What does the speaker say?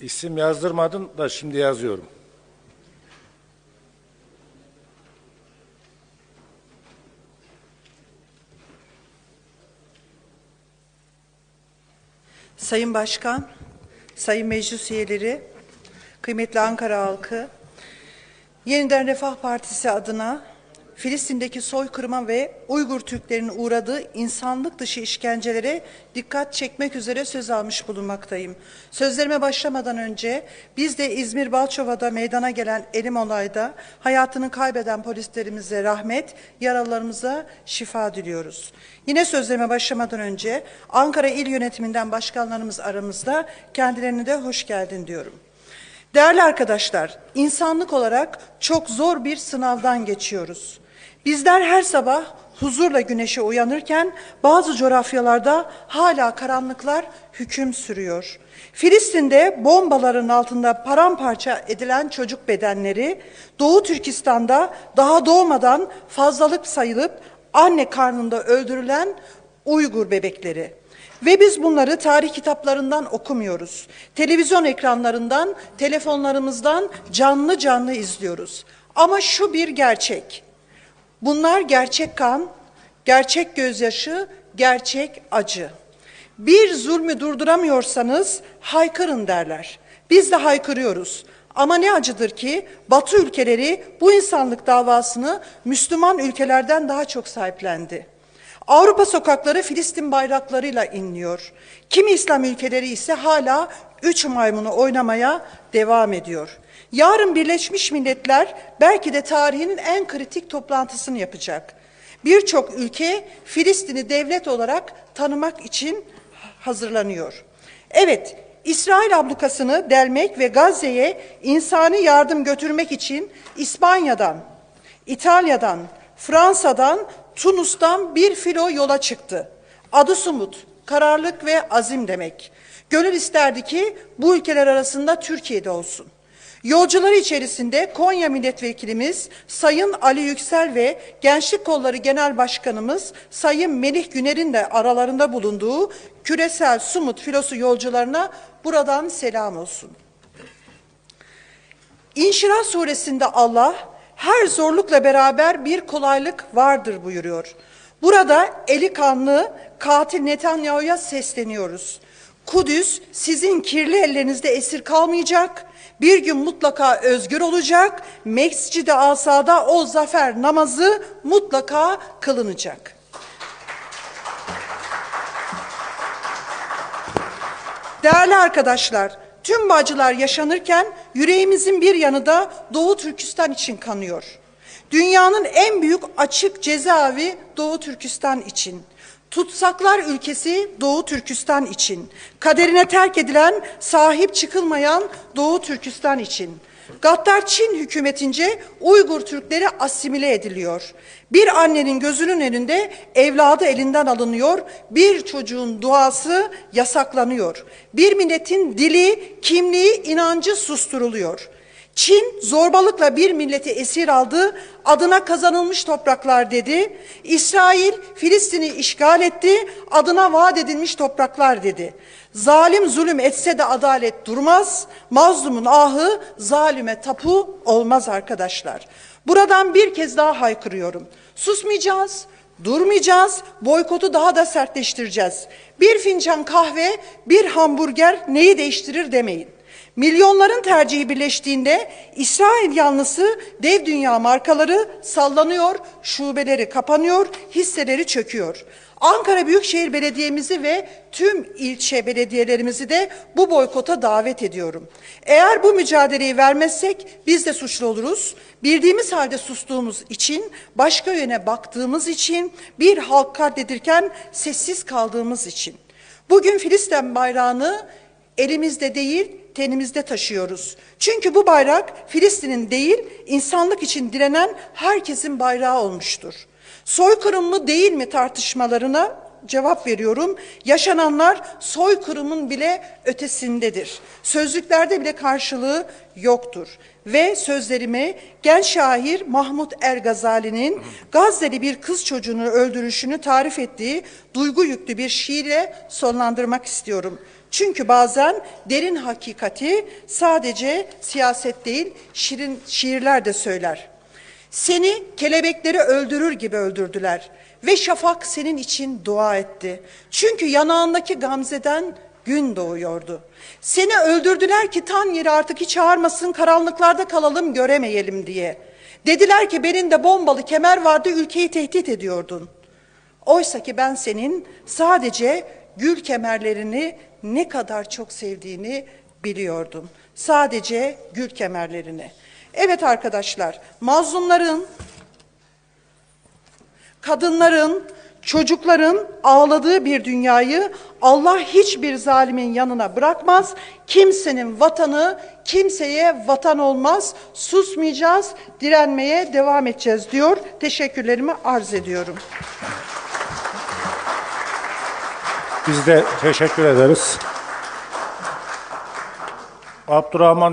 İsim yazdırmadın da şimdi yazıyorum. Sayın Başkan, Sayın Meclis üyeleri, kıymetli Ankara halkı, Yeniden Refah Partisi adına Filistin'deki soykırıma ve Uygur Türklerinin uğradığı insanlık dışı işkencelere dikkat çekmek üzere söz almış bulunmaktayım. Sözlerime başlamadan önce biz de İzmir Balçova'da meydana gelen elim olayda hayatını kaybeden polislerimize rahmet, yaralılarımıza şifa diliyoruz. Yine sözlerime başlamadan önce Ankara İl Yönetiminden başkanlarımız aramızda kendilerine de hoş geldin diyorum. Değerli arkadaşlar, insanlık olarak çok zor bir sınavdan geçiyoruz. Bizler her sabah huzurla güneşe uyanırken bazı coğrafyalarda hala karanlıklar hüküm sürüyor. Filistin'de bombaların altında paramparça edilen çocuk bedenleri, Doğu Türkistan'da daha doğmadan fazlalık sayılıp anne karnında öldürülen Uygur bebekleri. Ve biz bunları tarih kitaplarından okumuyoruz. Televizyon ekranlarından, telefonlarımızdan canlı canlı izliyoruz. Ama şu bir gerçek. Bunlar gerçek kan, gerçek gözyaşı, gerçek acı. Bir zulmü durduramıyorsanız haykırın derler. Biz de haykırıyoruz. Ama ne acıdır ki Batı ülkeleri bu insanlık davasını Müslüman ülkelerden daha çok sahiplendi. Avrupa sokakları Filistin bayraklarıyla inliyor. Kimi İslam ülkeleri ise hala üç maymunu oynamaya devam ediyor. Yarın Birleşmiş Milletler belki de tarihinin en kritik toplantısını yapacak. Birçok ülke Filistin'i devlet olarak tanımak için hazırlanıyor. Evet, İsrail ablukasını delmek ve Gazze'ye insani yardım götürmek için İspanya'dan, İtalya'dan, Fransa'dan, Tunus'tan bir filo yola çıktı. Adı Sumut, kararlılık ve azim demek. Gönül isterdi ki bu ülkeler arasında Türkiye'de olsun. Yolcuları içerisinde Konya Milletvekilimiz Sayın Ali Yüksel ve Gençlik Kolları Genel Başkanımız Sayın Melih Güner'in de aralarında bulunduğu küresel Sumut filosu yolcularına buradan selam olsun. İnşirah suresinde Allah her zorlukla beraber bir kolaylık vardır buyuruyor. Burada eli kanlı katil Netanyahu'ya sesleniyoruz. Kudüs sizin kirli ellerinizde esir kalmayacak. Bir gün mutlaka özgür olacak. Mescid-i Asa'da o zafer namazı mutlaka kılınacak. Değerli arkadaşlar, tüm bu acılar yaşanırken yüreğimizin bir yanı da Doğu Türkistan için kanıyor. Dünyanın en büyük açık cezaevi Doğu Türkistan için. Tutsaklar ülkesi Doğu Türkistan için. Kaderine terk edilen, sahip çıkılmayan Doğu Türkistan için. Gaddar Çin hükümetince Uygur Türkleri asimile ediliyor. Bir annenin gözünün önünde evladı elinden alınıyor, bir çocuğun duası yasaklanıyor. Bir milletin dili, kimliği, inancı susturuluyor. Çin zorbalıkla bir milleti esir aldı, adına kazanılmış topraklar dedi. İsrail Filistin'i işgal etti, adına vaat edilmiş topraklar dedi. Zalim zulüm etse de adalet durmaz, mazlumun ahı zalime tapu olmaz arkadaşlar. Buradan bir kez daha haykırıyorum. Susmayacağız, durmayacağız, boykotu daha da sertleştireceğiz. Bir fincan kahve, bir hamburger neyi değiştirir demeyin. Milyonların tercihi birleştiğinde İsrail yanlısı dev dünya markaları sallanıyor, şubeleri kapanıyor, hisseleri çöküyor. Ankara Büyükşehir Belediye'mizi ve tüm ilçe belediyelerimizi de bu boykota davet ediyorum. Eğer bu mücadeleyi vermezsek biz de suçlu oluruz. Bildiğimiz halde sustuğumuz için, başka yöne baktığımız için, bir halk katledirken sessiz kaldığımız için. Bugün Filistin bayrağını elimizde değil, tenimizde taşıyoruz. Çünkü bu bayrak Filistin'in değil, insanlık için direnen herkesin bayrağı olmuştur. Soykırım mı değil mi tartışmalarına cevap veriyorum. Yaşananlar soykırımın bile ötesindedir. Sözlüklerde bile karşılığı yoktur. Ve sözlerimi genç şair Mahmut Er-Gazali'nin Gazze'li bir kız çocuğunu öldürüşünü tarif ettiği duygu yüklü bir şiirle sonlandırmak istiyorum. Çünkü bazen derin hakikati sadece siyaset değil, şirin şiirler de söyler. Seni kelebekleri öldürür gibi öldürdüler ve şafak senin için dua etti. Çünkü yanağındaki gamzeden gün doğuyordu. Seni öldürdüler ki tan yeri artık hiç ağarmasın, karanlıklarda kalalım göremeyelim diye. Dediler ki belinde bombalı kemer vardı, ülkeyi tehdit ediyordun. Oysa ki ben senin sadece gül kemerlerini ne kadar çok sevdiğini biliyordum. Sadece gül kemerlerini. Evet arkadaşlar, mazlumların, kadınların, çocukların ağladığı bir dünyayı Allah hiçbir zalimin yanına bırakmaz. Kimsenin vatanı kimseye vatan olmaz. Susmayacağız, direnmeye devam edeceğiz diyor. Teşekkürlerimi arz ediyorum. Biz de teşekkür ederiz. Abdurrahman